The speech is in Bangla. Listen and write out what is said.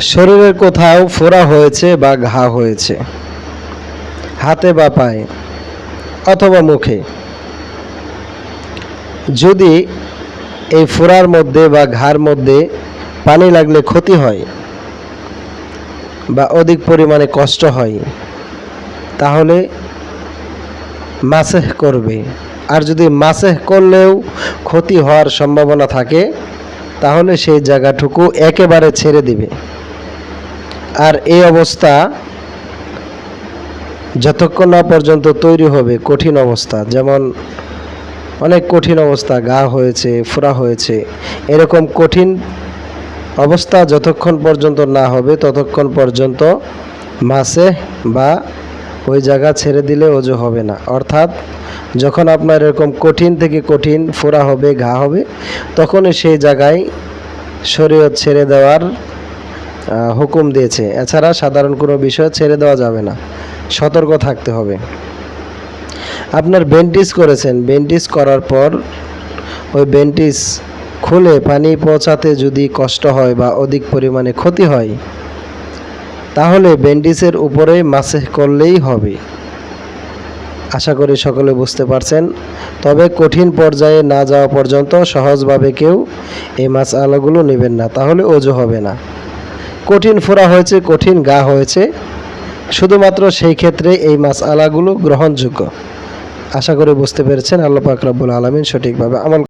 শরীরের কোথাও ফোড়া হয়েছে বা ঘা হয়েছে। হাতে বা পায়ে, অথবা মুখে। যদি এই ফোড়ার মধ্যে বা ঘার মধ্যে পানি লাগলে ক্ষতি হয় বা অধিক পরিমাণে কষ্ট হয়, তাহলে মাসেহ করবে। আর যদি মাসেহ করলেও ক্ষতি হওয়ার সম্ভাবনা থাকে, তাহলে সেই জায়গাটুকু একেবারে ছেড়ে দিবে। আর এই অবস্থা যতক্ষণ না পর্যন্ত তৈরি হবে কঠিন অবস্থা, যেমন অনেক কঠিন অবস্থা, গা হয়েছে, ফোড়া হয়েছে, এরকম কঠিন অবস্থা যতক্ষণ পর্যন্ত না হবে, ততক্ষণ পর্যন্ত মাসে বা ওই জায়গা ছেড়ে দিলে ওজু হবে না। অর্থাৎ যখন আপনার এরকম কঠিন থেকে কঠিন ফোড়া হবে, ঘা হবে, তখনই সেই জায়গায় শরীয়ত ছেড়ে দেওয়ার হুকুম দিয়েছে। এছাড়া সাধারণ কোনো বিষয় ছেড়ে দেওয়া যাবে না। সতর্ক থাকতে হবে। আপনার বেন্টিস করেছেন। বেন্টিস করার পর ওই বেন্টিস খুলে পানি পৌঁছাতে যদি কষ্ট হয় বা অধিক পরিমাণে ক্ষতি হয়, তাহলে বেন্ডিসের উপরে মাসে করলেই হবে। আশা করি সকলে বুঝতে পারছেন। তবে কঠিন পর্যায়ে না যাওয়া পর্যন্ত সহজভাবে কেউ এই মাছ আলাগুলো নেবেন না। তাহলে ওজু হবে না। কঠিন ফোড়া হয়েছে, কঠিন গা হয়েছে। শুধুমাত্র সেই ক্ষেত্রে এই মাছ আলাগুলো গ্রহণযোগ্য। আশা করি বুঝতে পেরেছেন। আল্লাহ পাক সঠিকভাবে আমল